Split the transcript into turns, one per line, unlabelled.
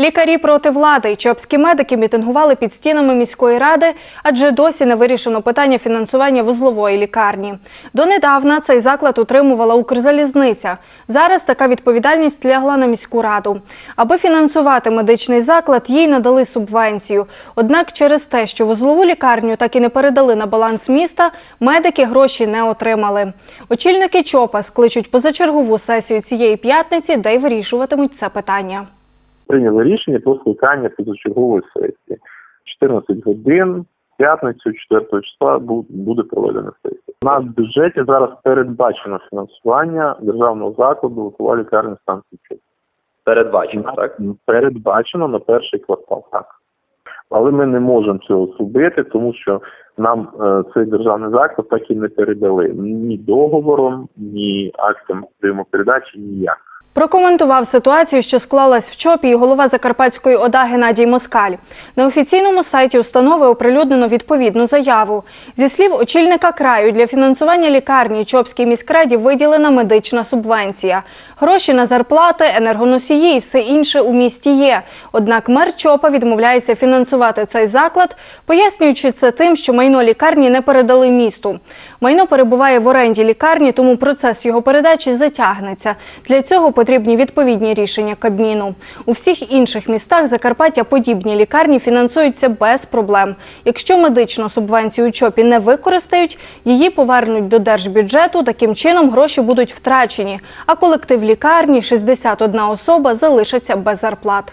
Лікарі проти влади. Чопські медики мітингували під стінами міської ради, адже досі не вирішено питання фінансування вузлової лікарні. Донедавна цей заклад утримувала Укрзалізниця. Зараз така відповідальність лягла на міську раду. Аби фінансувати медичний заклад, їй надали субвенцію. Однак через те, що вузлову лікарню так і не передали на баланс міста, медики гроші не отримали. Очільники ЧОПа скличуть позачергову сесію цієї п'ятниці, де й вирішуватимуть це питання.
Прийняли рішення про скликання позачергової сесії. 14 годин, п'ятницю, 4 числа буде проведена сесія. У нас в бюджеті зараз передбачено фінансування державного закладу Лукова лікарня станції Чоп.
Передбачено, так?
Передбачено на перший квартал, так. Але ми не можемо цього зробити, тому що нам е, цей державний заклад так і не передали ні договором, ні актом взаємопередачі, ніяк.
Прокоментував ситуацію, що склалась в ЧОПі, і голова Закарпатської ОДА Геннадій Москаль. На офіційному сайті установи оприлюднено відповідну заяву. Зі слів очільника краю, для фінансування лікарні Чопській міськраді виділена медична субвенція. Гроші на зарплати, енергоносії і все інше у місті є. Однак мер ЧОПа відмовляється фінансувати цей заклад, пояснюючи це тим, що майно лікарні не передали місту. Майно перебуває в оренді лікарні, тому процес його передачі затягнеться. Для цього потрібні відповідні рішення Кабміну. У всіх інших містах Закарпаття подібні лікарні фінансуються без проблем. Якщо медичну субвенцію ЧОПі не використають, її повернуть до держбюджету. Таким чином гроші будуть втрачені, а колектив лікарні 61 особа залишаться без зарплат.